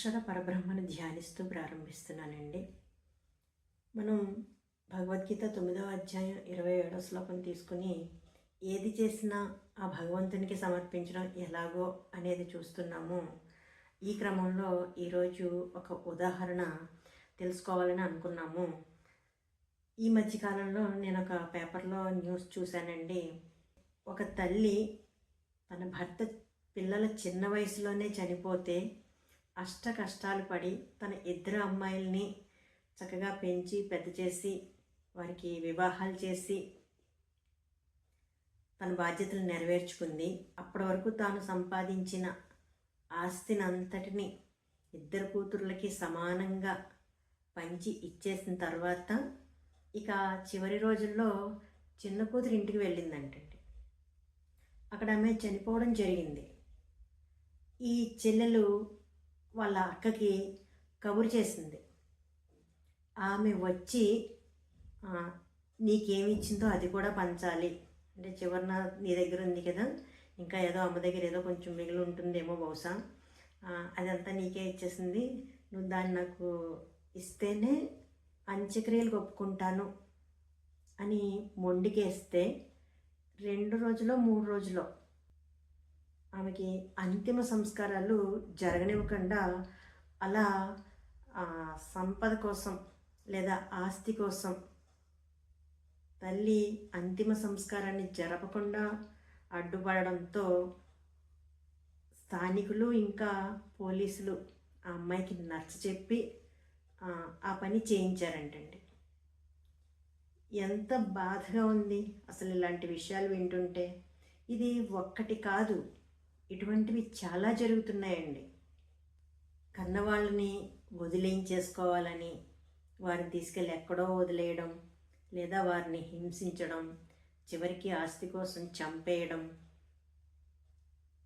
అక్షర పరబ్రహ్మను ధ్యానిస్తూ ప్రారంభిస్తున్నానండి. మనం భగవద్గీత తొమ్మిదవ అధ్యాయం ఇరవై ఏడో శ్లోకం తీసుకుని ఏది చేసినా ఆ భగవంతునికి సమర్పించడం ఎలాగో అనేది చూస్తున్నాము. ఈ క్రమంలో ఈరోజు ఒక ఉదాహరణ తెలుసుకోవాలని అనుకున్నాము. ఈ మధ్యకాలంలో నేను ఒక పేపర్లో న్యూస్ చూశానండి. ఒక తల్లి తన భర్త పిల్లల చిన్న వయసులోనే చనిపోతే అష్ట కష్టాలు పడి తన ఇద్దరు అమ్మాయిల్ని చక్కగా పెంచి పెద్ద చేసి వారికి వివాహాలు చేసి తన బాధ్యతలు నెరవేర్చుకుంది. అప్పటి వరకు తాను సంపాదించిన ఆస్తిని అంతటిని ఇద్దరు కూతుర్లకి సమానంగా పంచి ఇచ్చేసిన తర్వాత ఇక చివరి రోజుల్లో చిన్న కూతురు ఇంటికి వెళ్ళిందంటండి. అక్కడ ఆమె చనిపోవడం జరిగింది. ఈ చెల్లెలు వాళ్ళ అక్కకి కబురు చేసింది. ఆమె వచ్చి నీకేమిచ్చిందో అది కూడా పంచాలి. అంటే చివరిన నీ దగ్గర ఉంది కదా ఇంకా ఏదో అమ్మ దగ్గర ఏదో కొంచెం మిగిలి ఉంటుందేమో బహుశా. అదంతా నీకే ఇచ్చేసింది. నువ్వు దాన్ని నాకు ఇస్తేనే అంత్యక్రియలు ఒప్పుకుంటాను అని మొండికేస్తే రెండు రోజులో మూడు రోజులో ఆమెకి అంతిమ సంస్కారాలు జరగనివ్వకుండా అలా సంపద కోసం లేదా ఆస్తి కోసం తల్లి అంతిమ సంస్కారాన్ని జరపకుండా అడ్డుపడడంతో స్థానికులు ఇంకా పోలీసులు ఆ అమ్మాయికి నచ్చ చెప్పి ఆ పని చేయించారంటండి. ఎంత బాధగా ఉంది అసలు ఇలాంటి విషయాలు వింటుంటే. ఇది ఒక్కటి కాదు. ఇటువంటివి చాలా జరుగుతున్నాయండి. కన్నవాళ్ళని వదిలేయించేసుకోవాలని వారిని తీసుకెళ్ళి ఎక్కడో వదిలేయడం లేదా వారిని హింసించడం చివరికి ఆస్తి కోసం చంపేయడం.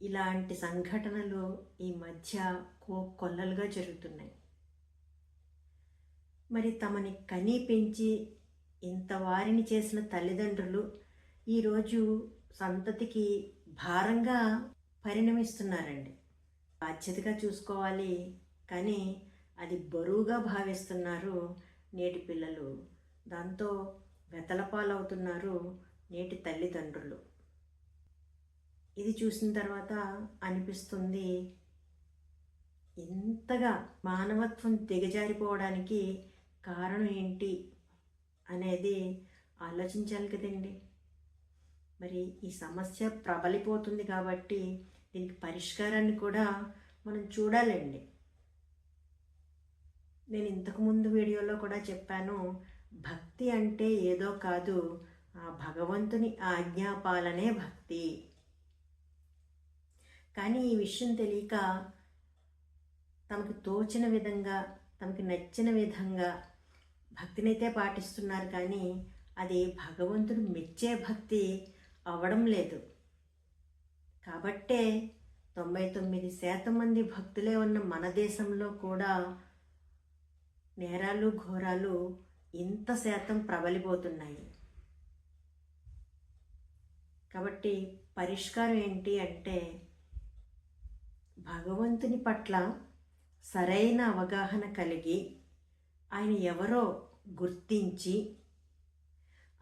ఇలాంటి సంఘటనలు ఈ మధ్య కో కొల్లలుగా జరుగుతున్నాయి. మరి తమని కని పెంచి ఇంత వారిని చేసిన తల్లిదండ్రులు ఈరోజు సంతతికి భారంగా పరిణమిస్తున్నారండి. బాధ్యతగా చూసుకోవాలి. కానీ అది బరువుగా భావిస్తున్నారు నేటి పిల్లలు. దాంతో వెతలపాలవుతున్నారు నేటి తల్లిదండ్రులు. ఇది చూసిన తర్వాత అనిపిస్తుంది ఇంతగా మానవత్వం దిగజారిపోవడానికి కారణం ఏంటి అనేది ఆలోచించాలి కదండి. మరి ఈ సమస్య ప్రబలిపోతుంది కాబట్టి దీనికి పరిష్కారాన్ని కూడా మనం చూడాలండి. నేను ఇంతకుముందు వీడియోలో కూడా చెప్పాను భక్తి అంటే ఏదో కాదు ఆ భగవంతుని ఆజ్ఞాపాలనే భక్తి. కానీ ఈ విషయం తెలియక తమకు తోచిన విధంగా తమకు నచ్చిన విధంగా భక్తినైతే పాటిస్తున్నారు కానీ అది భగవంతుడు మెచ్చే భక్తి అవ్వడం లేదు. కాబట్టే తొంభై తొమ్మిది శాతం మంది భక్తులే ఉన్న మన దేశంలో కూడా నేరాలు ఘోరాలు ఇంత శాతం ప్రబలిపోతున్నాయి. కాబట్టి పరిష్కారం ఏంటి అంటే భగవంతుని పట్ల సరైన అవగాహన కలిగి ఆయన ఎవరో గుర్తించి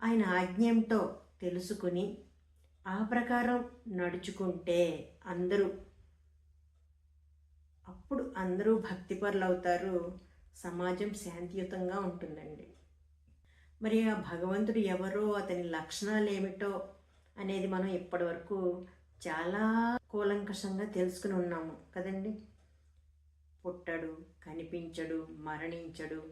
ఆయన ఆజ్ఞంతో తెలుసుకుని ఆ ప్రకారం నడుచుకుంటే అందరూ అప్పుడు అందరూ భక్తిపరులు అవుతారు సమాజం శాంతియుతంగా ఉంటుందండి. మరి ఆ భగవంతుడు ఎవరో అతని లక్షణాలు ఏమిటో అనేది మనం ఇప్పటివరకు చాలా కూలంకషంగా తెలుసుకుని ఉన్నాము కదండి. పుట్టడు కనిపించడు మరణించడు.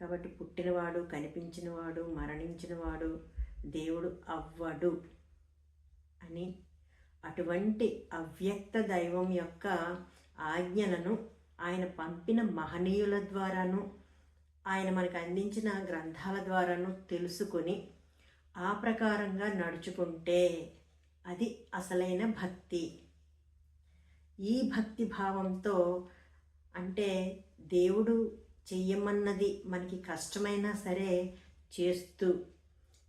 కాబట్టి పుట్టినవాడు కనిపించినవాడు మరణించినవాడు దేవుడు అవ్వడు. అని అటువంటి అవ్యక్త దైవం యొక్క ఆజ్ఞలను ఆయన పంపిన మహనీయుల ద్వారాను ఆయన మనకు అందించిన గ్రంథాల ద్వారాను తెలుసుకొని ఆ ప్రకారంగా నడుచుకుంటే అది అసలైన భక్తి. ఈ భక్తి భావంతో అంటే దేవుడు చెయ్యమన్నది మనకి కష్టమైనా సరే చేస్తూ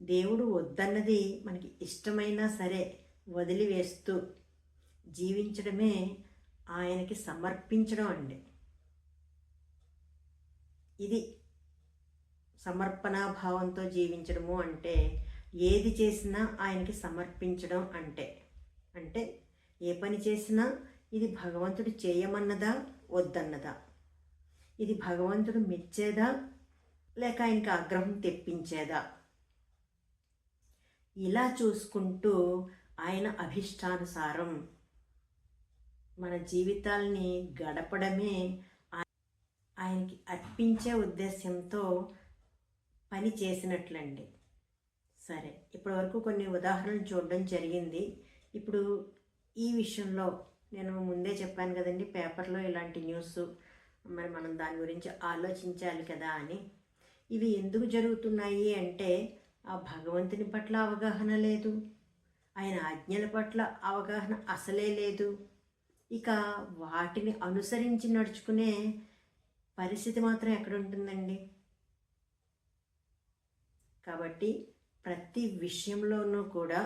దేవుడు వద్దన్నది మనకి ఇష్టమైనా సరే వదిలివేస్తూ జీవించడమే ఆయనకి సమర్పించడం అండి. ఇది సమర్పణా భావంతో జీవించడము అంటే ఏది చేసినా ఆయనకి సమర్పించడం అంటే. అంటే ఏ పని చేసినా ఇది భగవంతుడు చేయమన్నదా వద్దన్నదా? ఇది భగవంతుడు మెచ్చేదా లేక ఆయనకి ఆగ్రహం తెప్పించేదా? ఇలా చూసుకుంటూ ఆయన అభిష్టానుసారం. మన జీవితాల్ని గడపడమే ఆయనకి అర్పించే ఉద్దేశంతో పని చేసినట్లండి. సరే ఇప్పటి వరకు కొన్ని ఉదాహరణలు చూడడం జరిగింది. ఇప్పుడు ఈ విషయంలో నేను ముందే చెప్పాను కదండి పేపర్లో ఇలాంటి న్యూస్. మరి మనం దాని గురించి ఆలోచించాలి కదా అని. ఇవి ఎందుకు జరుగుతున్నాయి అంటే ఆ భగవంతుని పట్ల అవగాహన లేదు. ఆయన ఆజ్ఞల పట్ల అవగాహన అసలే లేదు. ఇక వాటిని అనుసరించి నడుచుకునే పరిస్థితి మాత్రం ఎక్కడ ఉంటుందండి కాబట్టి ప్రతి విషయంలోనూ కూడా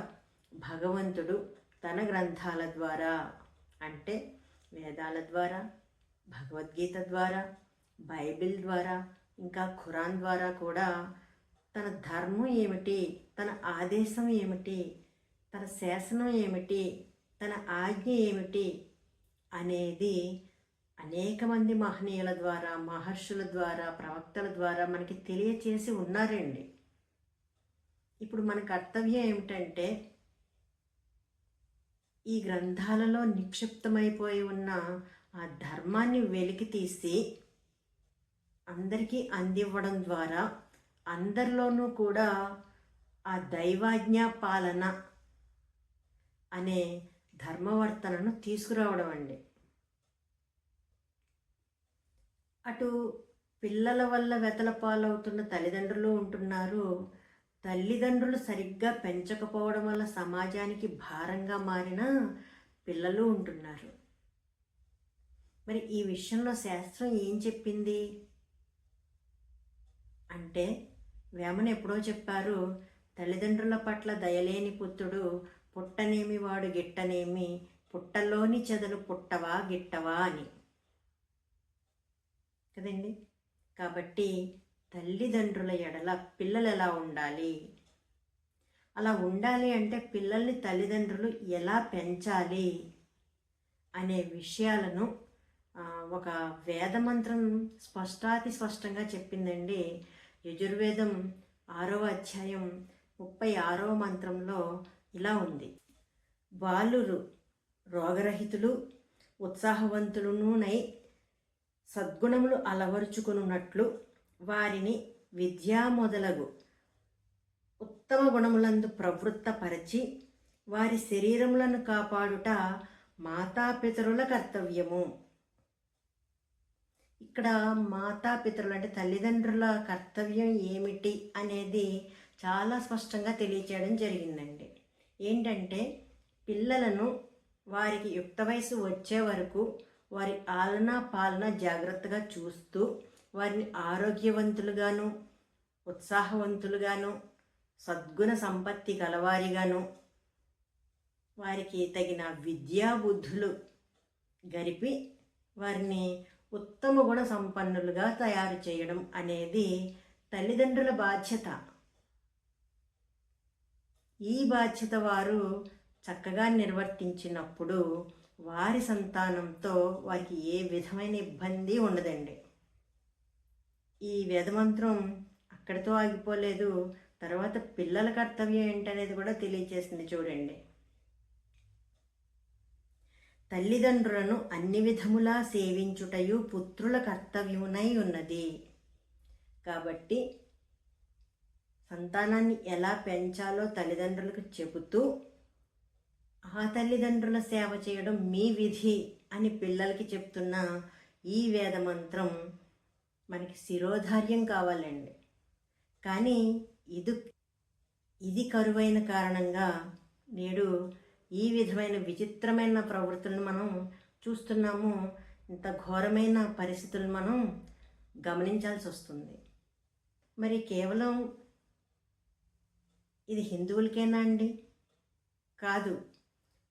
భగవంతుడు తన గ్రంథాల ద్వారా అంటే వేదాల ద్వారా భగవద్గీత ద్వారా బైబిల్ ద్వారా ఇంకా ఖురాన్ ద్వారా కూడా తన ధర్మం ఏమిటి తన ఆదేశం ఏమిటి తన శాసనం ఏమిటి? తన ఆజ్ఞ ఏమిటి? అనేది అనేక మంది మహనీయుల ద్వారా మహర్షుల ద్వారా ప్రవక్తల ద్వారా మనకి తెలియచేసి ఉన్నారండి. ఇప్పుడు మన కర్తవ్యం ఏమిటంటే ఈ గ్రంథాలలో నిక్షిప్తమైపోయి ఉన్న ఆ ధర్మాన్ని వెలికి తీసి అందరికీ అందివ్వడం ద్వారా అందరిలోనూ కూడా ఆ దైవాజ్ఞా పాలన అనే ధర్మవర్తనను తీసుకురావడం అండి. అటు పిల్లల వల్ల వెతల పాలవుతున్న తల్లిదండ్రులు ఉంటున్నారు. తల్లిదండ్రులు సరిగ్గా పెంచకపోవడం వల్ల సమాజానికి భారంగా మారిన పిల్లలు ఉంటున్నారు. మరి ఈ విషయంలో శాస్త్రం ఏం చెప్పింది? అంటే వేమన ఎప్పుడో చెప్పారు తల్లిదండ్రుల పట్ల దయలేని పుత్రుడు పుట్టనేమి వాడు గిట్టనేమి? పుట్టలోని చెదలు పుట్టవా గిట్టవా అని. కదండి? కాబట్టి తల్లిదండ్రుల ఎడల పిల్లలు ఎలా ఉండాలి? అలా ఉండాలి అంటే పిల్లల్ని తల్లిదండ్రులు ఎలా పెంచాలి అనే విషయాలను ఒక వేదమంత్రం స్పష్టాతి స్పష్టంగా చెప్పిందండి. యజుర్వేదం ఆరవ అధ్యాయం ముప్పై ఆరవ మంత్రంలో ఇలా ఉంది. బాలురు రోగరహితులు ఉత్సాహవంతులునై సద్గుణములు అలవరుచుకున్నట్లు వారిని విద్యా మొదలగు ఉత్తమ గుణములందు ప్రవృత్తపరచి వారి శరీరములను కాపాడుట మాతాపితరుల కర్తవ్యము. ఇక్కడ మాతాపితరులు అంటే తల్లిదండ్రుల కర్తవ్యం ఏమిటి అనేది చాలా స్పష్టంగా తెలియచేయడం జరిగిందండి. ఏంటంటే పిల్లలను వారికి యుక్త వయసు వచ్చే వరకు వారి ఆలన పాలన జాగ్రత్తగా చూస్తూ వారిని ఆరోగ్యవంతులుగాను ఉత్సాహవంతులుగాను సద్గుణ సంపత్తి గలవారిగాను వారికి తగిన విద్యా బుద్ధులు గరిపి వారిని ఉత్తమ గుణ సంపన్నులుగా తయారు చేయడం అనేది తల్లిదండ్రుల బాధ్యత. ఈ బాధ్యత వారు చక్కగా నిర్వర్తించినప్పుడు వారి సంతానంతో వారికి ఏ విధమైన ఇబ్బంది ఉండదండి. ఈ వేదమంత్రం అక్కడితో ఆగిపోలేదు. తర్వాత పిల్లల కర్తవ్యం ఏంటనేది కూడా తెలియచేసింది చూడండి. తల్లిదండ్రులను అన్ని విధములా సేవించుటయు పుత్రుల కర్తవ్యమునై ఉన్నది. కాబట్టి సంతానాన్ని ఎలా పెంచాలో తల్లిదండ్రులకు చెబుతూ ఆ తల్లిదండ్రుల సేవ చేయడం మీ విధి అని పిల్లలకి చెప్తున్న ఈ వేదమంత్రం మనకి శిరోధార్యం కావాలండి. కానీ ఇది ఇది కరువైన కారణంగా నేడు ఈ విధమైన విచిత్రమైన ప్రవృత్తులను మనం చూస్తున్నాము. ఇంత ఘోరమైన పరిస్థితులను మనం గమనించాల్సి వస్తుంది. మరి కేవలం ఇది హిందువులకేనా అండి? కాదు.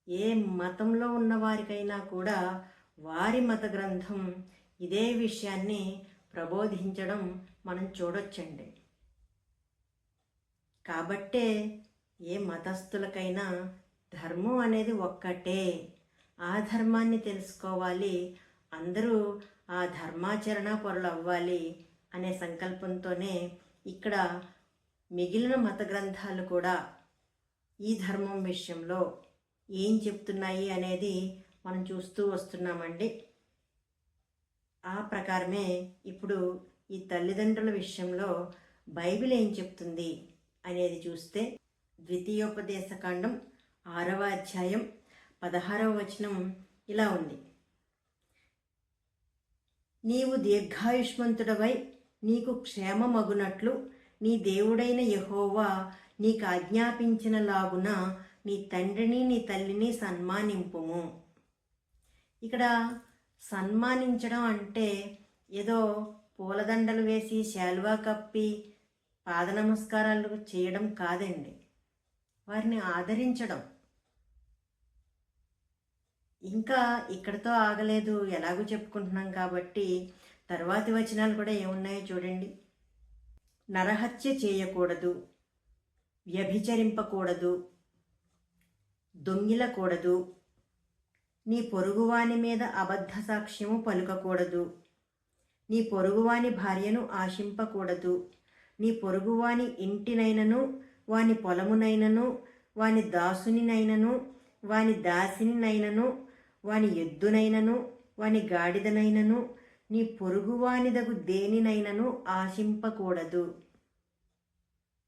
ఏ మతంలో ఉన్న వారికైనా కూడా వారి మత గ్రంథం ఇదే విషయాన్ని ప్రబోధించడం మనం చూడొచ్చండి. కాబట్టే ఏ మతస్థులకైనా ధర్మం అనేది ఒక్కటే. ఆ ధర్మాన్ని తెలుసుకోవాలి. అందరూ ఆ ధర్మాచరణ పొరలు అవ్వాలి అనే సంకల్పంతోనే ఇక్కడ మిగిలిన మత గ్రంథాలు కూడా ఈ ధర్మం విషయంలో ఏం చెప్తున్నాయి అనేది మనం చూస్తూ వస్తున్నామండి. ఆ ప్రకారమే ఇప్పుడు ఈ తల్లిదండ్రుల విషయంలో బైబిల్ ఏం చెప్తుంది అనేది చూస్తే ద్వితీయోపదేశకాండం ఆరవ అధ్యాయం పదహారవ వచనం ఇలా ఉంది. నీవు దీర్ఘాయుష్మంతుడవై నీకు క్షేమమగునట్లు నీ దేవుడైన యహోవా నీకు ఆజ్ఞాపించిన లాగున నీ తండ్రిని నీ తల్లిని సన్మానింపుము. ఇక్కడ సన్మానించడం అంటే ఏదో పూలదండలు వేసి శాలువా కప్పి పాద నమస్కారాలు చేయడం కాదండి. వారిని ఆదరించడం. ఇంకా ఇక్కడతో ఆగలేదు ఎలాగో చెప్పుకుంటున్నాం కాబట్టి తర్వాతి వచనాలు కూడా ఏమున్నాయో చూడండి. నరహత్య చేయకూడదు వ్యభిచరింపకూడదు దొంగిలకూడదు నీ పొరుగువాని మీద అబద్ధ సాక్ష్యము పలుకకూడదు నీ పొరుగువాని భార్యను ఆశింపకూడదు నీ పొరుగువాని ఇంటినైనను వాని పొలమునైనను వాని దాసునినైనను వాని దాసినినైనను వాని ఎద్దునైనను వాని గాడిదనైనను నీ పొరుగువానిదగు దేనినైనను ఆశింపకూడదు.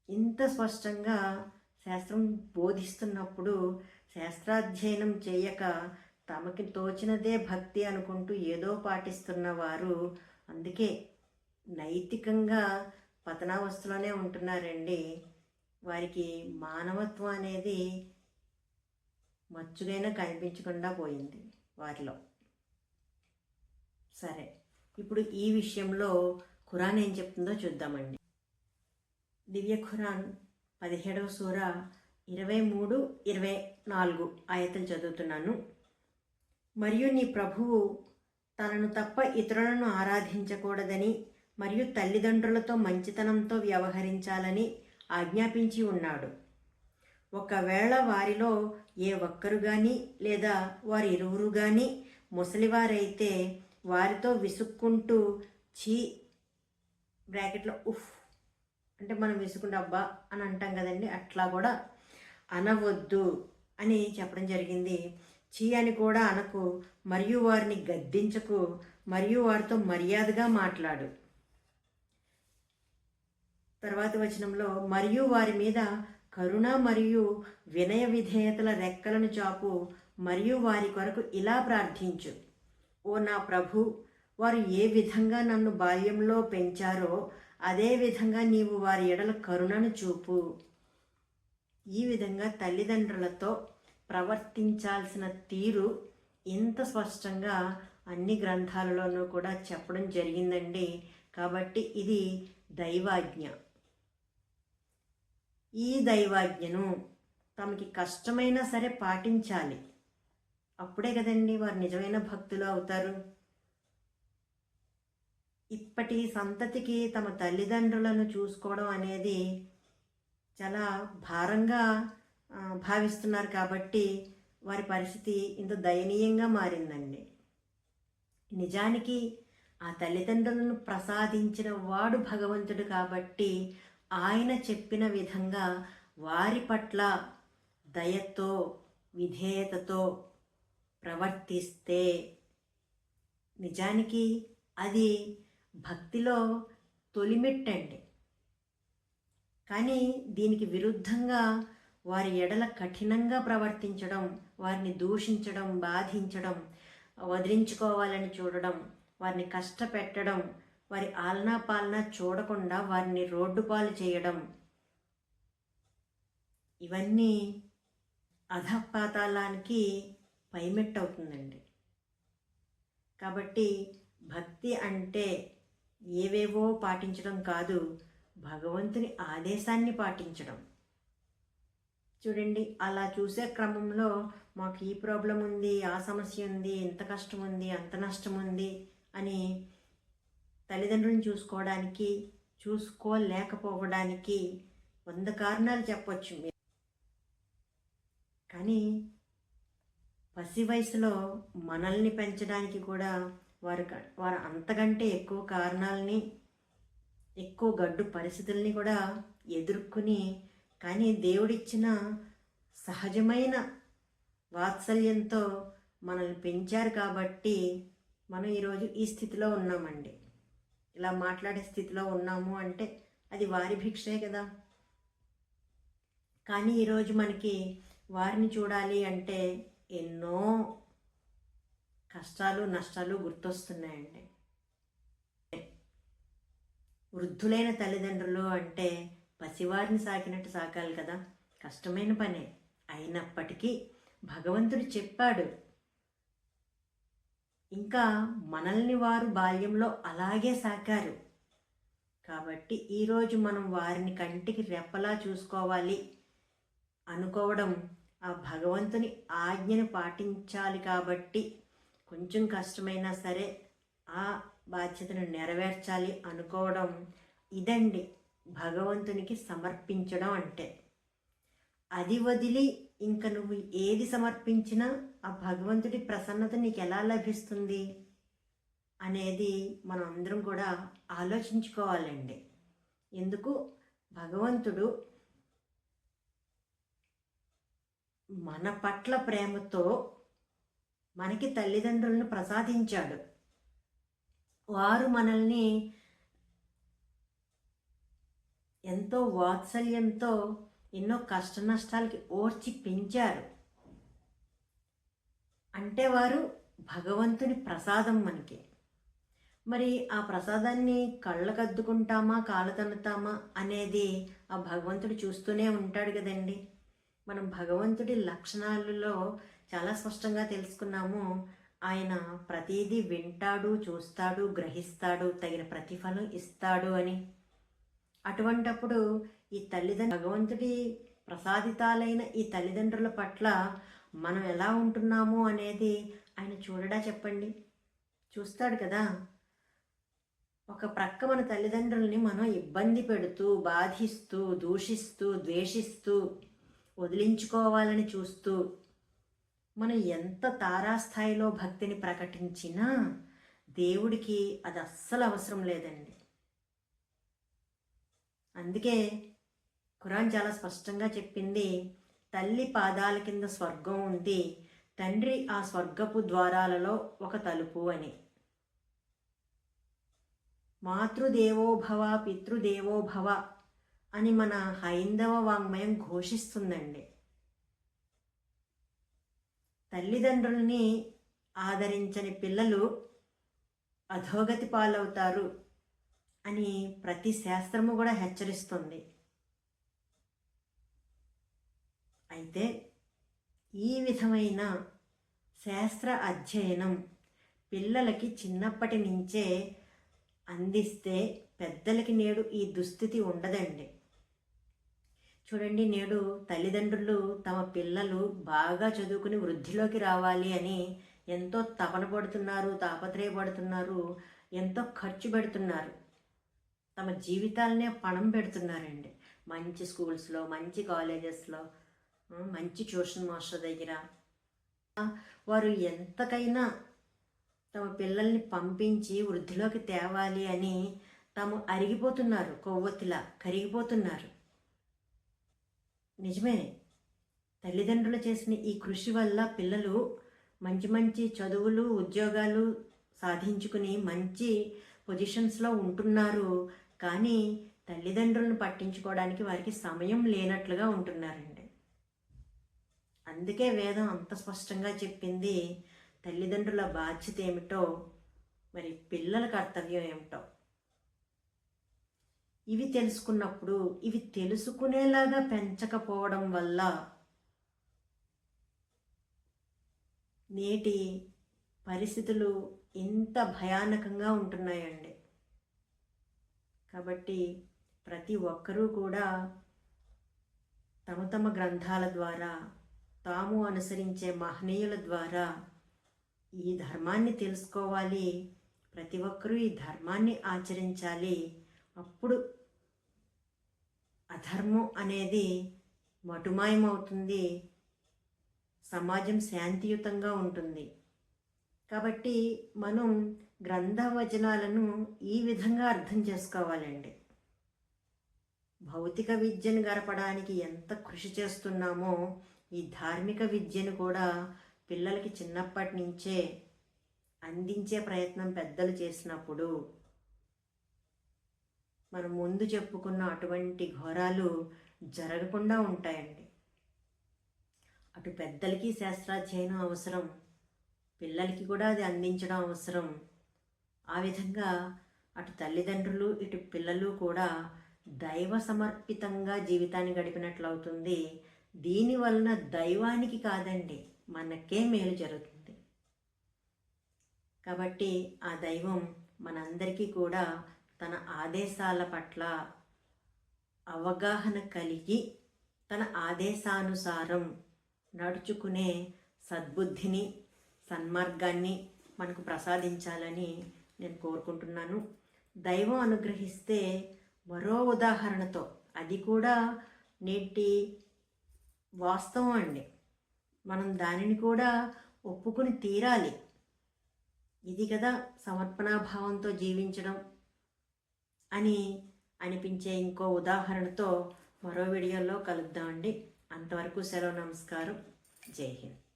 ఇంత స్పష్టంగా శాస్త్రం బోధిస్తున్నప్పుడు శాస్త్రాధ్యయనం చేయక తమకి తోచినదే భక్తి అనుకుంటూ ఏదో పాటిస్తున్న వారు అందుకే నైతికంగా పతనావస్థలోనే ఉంటున్నారండి. వారికి మానవత్వం అనేది మచ్చుగైనా కనిపించకుండా పోయింది వారిలో. సరే. ఇప్పుడు ఈ విషయంలో ఖురాన్ ఏం చెప్తుందో చూద్దామండి. దివ్య ఖురాన్ పదిహేడవ సూర ఇరవై మూడు ఇరవై నాలుగు ఆయతలు చదువుతున్నాను. మరియు నీ ప్రభువు తనను తప్ప ఇతరులను ఆరాధించకూడదని మరియు తల్లిదండ్రులతో మంచితనంతో వ్యవహరించాలని ఆజ్ఞాపించి ఉన్నాడు. ఒకవేళ వారిలో ఏ ఒక్కరు కానీ లేదా వారి ఇరువురు కానీ ముసలివారైతే వారితో విసుక్కుంటూ చీ బ్రాకెట్లో ఉఫ్ అంటే మనం విసుకుంటే అబ్బా అని అంటాం కదండి. అట్లా కూడా అనవద్దు అని చెప్పడం జరిగింది. చీ అని కూడా అనకు. మరియు వారిని గద్దించకు. మరియు వారితో మర్యాదగా మాట్లాడు. తర్వాత వచనంలో మరియు వారి మీద కరుణ మరియు వినయ విధేయతల రెక్కలను చాపు. మరియు వారి కొరకు ఇలా ప్రార్థించు. ఓ నా ప్రభు వారు ఏ విధంగా నన్ను బాల్యంలో పెంచారో అదే విధంగా నీవు వారి ఎడల కరుణను చూపు. ఈ విధంగా తల్లిదండ్రులతో ప్రవర్తించాల్సిన తీరు ఇంత స్పష్టంగా అన్ని గ్రంథాలలోనూ కూడా చెప్పడం జరిగిందండి. కాబట్టి ఇది దైవాజ్ఞ. ఈ దైవాజ్ఞను తమకి కష్టమైనా సరే పాటించాలి. అప్పుడే కదండి వారు నిజమైన భక్తులు అవుతారు. ఇప్పటి సంతతికి తమ తల్లిదండ్రులను చూసుకోవడం అనేది చాలా భారంగా భావిస్తున్నారు కాబట్టి వారి పరిస్థితి ఇంత దయనీయంగా మారిందండి. నిజానికి ఆ తల్లిదండ్రులను ప్రసాదించిన వాడు భగవంతుడు కాబట్టి ఆయన చెప్పిన విధంగా వారి పట్ల దయతో విధేయతతో ప్రవర్తిస్తే. నిజానికి అది భక్తిలో తొలిమెట్టండి కానీ దీనికి విరుద్ధంగా వారి ఎడల కఠినంగా ప్రవర్తించడం వారిని దూషించడం బాధించడం వదిలించుకోవాలని చూడడం వారిని కష్టపెట్టడం వారి ఆలనా పాలనా చూడకుండా వారిని రోడ్డు పాలు చేయడం ఇవన్నీ అధపాతాళానికి పైమెట్టవుతుందండి కాబట్టి భక్తి అంటే ఏవేవో పాటించడం కాదు భగవంతుని ఆదేశాన్ని పాటించడం. చూడండి అలా చూసే క్రమంలో మాకు ఈ ప్రాబ్లం ఉంది ఆ సమస్య ఉంది ఇంత కష్టం ఉంది అంత నష్టం ఉంది అని తల్లిదండ్రులను చూసుకోవడానికి చూసుకోలేకపోవడానికి వంద కారణాలు చెప్పొచ్చు మీరు. కానీ పసి వయసులో మనల్ని పెంచడానికి కూడా వారు వారు అంతకంటే ఎక్కువ కారణాలని ఎక్కువ గడ్డు పరిస్థితుల్ని కూడా ఎదుర్కొని కానీ దేవుడిచ్చిన సహజమైన వాత్సల్యంతో మనల్ని పెంచారు కాబట్టి మనం ఈరోజు ఈ స్థితిలో ఉన్నామండి. ఇలా మాట్లాడే స్థితిలో ఉన్నాము అంటే అది వారి భిక్షే కదా. కానీ ఈరోజు మనకి వారిని చూడాలి అంటే ఎన్నో కష్టాలు నష్టాలు గుర్తొస్తున్నాయండి. వృద్ధులైన తల్లిదండ్రులు అంటే పసివారిని సాకినట్టు సాకాలి కదా. కష్టమైన పనే. అయినప్పటికీ భగవంతుడు చెప్పాడు. ఇంకా మనల్ని వారు బాల్యంలో అలాగే సాకారు. కాబట్టి ఈరోజు మనం వారిని కంటికి రెప్పలా చూసుకోవాలి అనుకోవడం ఆ భగవంతుని ఆజ్ఞను పాటించాలి కాబట్టి కొంచెం కష్టమైనా సరే ఆ బాధ్యతను నెరవేర్చాలి అనుకోవడం ఇదండి భగవంతునికి సమర్పించడం అంటే. అది వదిలి ఇంక నువ్వు ఏది సమర్పించినా ఆ భగవంతుడి ప్రసన్నత నీకు ఎలా లభిస్తుంది అనేది మనం అందరం కూడా ఆలోచించుకోవాలండి. ఎందుకు? భగవంతుడు మన పట్ల ప్రేమతో మనకి తల్లిదండ్రులను ప్రసాదించాడు. వారు మనల్ని ఎంతో వాత్సల్యంతో ఎన్నో కష్ట నష్టాలకి ఓర్చి పెంచారు. అంటే వారు భగవంతుని ప్రసాదం మనకి. మరి ఆ ప్రసాదాన్ని కళ్ళకద్దుకుంటామా కాళ్ళతన్నుతామా అనేది ఆ భగవంతుడు చూస్తూనే ఉంటాడు కదండి. మనం భగవంతుడి లక్షణాలలో చాలా స్పష్టంగా తెలుసుకున్నాము. ఆయన ప్రతిదీ వింటాడు చూస్తాడు గ్రహిస్తాడు తగిన ప్రతిఫలం ఇస్తాడు అని. అటువంటప్పుడు ఈ తల్లిదండ్రులు భగవంతుడి ప్రసాదితాలైన ఈ తల్లిదండ్రుల పట్ల మనం ఎలా ఉంటున్నాము అనేది ఆయన చూడడా చెప్పండి. చూస్తాడు కదా. ఒక ప్రక్క మన తల్లిదండ్రుల్ని మనం ఇబ్బంది పెడుతూ బాధిస్తూ దూషిస్తూ ద్వేషిస్తూ వదిలించుకోవాలని చూస్తూ మనం ఎంత తారాస్థాయిలో భక్తిని ప్రకటించినా దేవుడికి అది అస్సలు అవసరం లేదండి. అందుకే ఖురాన్ చాలా స్పష్టంగా చెప్పింది తల్లి పాదాల కింద స్వర్గం ఉంది తండ్రి ఆ స్వర్గపు ద్వారాలలో ఒక తలుపు అని. మాతృదేవోభవ పితృదేవోభవ అని మన హైందవ వాంగ్మయం ఘోషిస్తుందండి. తల్లిదండ్రుల్ని ఆదరించని పిల్లలు అధోగతి పాలవుతారు అని ప్రతి శాస్త్రము కూడా హెచ్చరిస్తుంది. అయితే ఈ విధమైన శాస్త్ర అధ్యయనం పిల్లలకి చిన్నప్పటి నుంచే అందిస్తే పెద్దలకి నేడు ఈ దుస్థితి ఉండదండి. చూడండి నేడు తల్లిదండ్రులు తమ పిల్లలు బాగా చదువుకుని వృద్ధిలోకి రావాలి అని ఎంతో తపన పడుతున్నారు తాపత్రయపడుతున్నారు ఎంతో ఖర్చు పెడుతున్నారు. తమ జీవితాలనే పణం పెడుతున్నారండి. మంచి స్కూల్స్లో మంచి కాలేజెస్లో మంచి ట్యూషన్ మాస్టర్ దగ్గర. వారు ఎంతకైనా తమ పిల్లల్ని పంపించి వృద్ధిలోకి తేవాలి అని తాము అరిగిపోతున్నారు కొవ్వొత్తిలా కరిగిపోతున్నారు. నిజమే. తల్లిదండ్రులు చేసిన ఈ కృషి వల్ల పిల్లలు మంచి మంచి చదువులు ఉద్యోగాలు సాధించుకుని మంచి పొజిషన్స్లో ఉంటున్నారు. కానీ తల్లిదండ్రులను పట్టించుకోవడానికి వారికి సమయం లేనట్లుగా ఉంటున్నారండి. అందుకే వేదం అంత స్పష్టంగా చెప్పింది తల్లిదండ్రుల బాధ్యత ఏమిటో మరి పిల్లల కర్తవ్యం ఏమిటో. ఇవి తెలుసుకున్నప్పుడు ఇవి తెలుసుకునేలాగా పెంచకపోవడం వల్ల నేటి పరిస్థితులు ఎంత భయానకంగా ఉంటున్నాయండి. కాబట్టి ప్రతి ఒక్కరూ కూడా తమ తమ గ్రంథాల ద్వారా తాము అనుసరించే మహనీయుల ద్వారా ఈ ధర్మాన్ని తెలుసుకోవాలి. ప్రతి ఒక్కరూ ఈ ధర్మాన్ని ఆచరించాలి. అప్పుడు అధర్మం అనేది మటుమాయమవుతుంది. సమాజం శాంతియుతంగా ఉంటుంది. కాబట్టి మనం గ్రంథ వచనాలను ఈ విధంగా అర్థం చేసుకోవాలండి. భౌతిక విద్యను గడపడానికి ఎంత కృషి చేస్తున్నామో ఈ ధార్మిక విద్యను కూడా పిల్లలకి చిన్నప్పటి నుంచే అందించే ప్రయత్నం పెద్దలు చేసినప్పుడు మనం ముందు చెప్పుకున్న అటువంటి ఘోరాలు జరగకుండా ఉంటాయండి. అటు పెద్దలకి శాస్త్రాధ్యయనం అవసరం పిల్లలకి కూడా అది అందించడం అవసరం. ఆ విధంగా అటు తల్లిదండ్రులు ఇటు పిల్లలు కూడా దైవ సమర్పితంగా జీవితాన్ని గడిపినట్లు అవుతుంది. దీని వలన దైవానికి కాదండి మనకే మేలు జరుగుతుంది. కాబట్టి ఆ దైవం మనందరికీ కూడా తన ఆదేశాల పట్ల అవగాహన కలిగి తన ఆదేశానుసారం నడుచుకునే సద్బుద్ధిని సన్మార్గాన్ని మనకు ప్రసాదించాలని నేను కోరుకుంటున్నాను. దైవం అనుగ్రహిస్తే మరో ఉదాహరణతో అది కూడా నేటి వాస్తవం అండి. మనం దానిని కూడా ఒప్పుకుని తీరాలి. ఇది కదా సమర్పణాభావంతో జీవించడం. అని అనిపించే ఇంకో ఉదాహరణతో మరో వీడియోలో కలుద్దామండి. అంతవరకు సెలవు నమస్కారం. జై హింద్.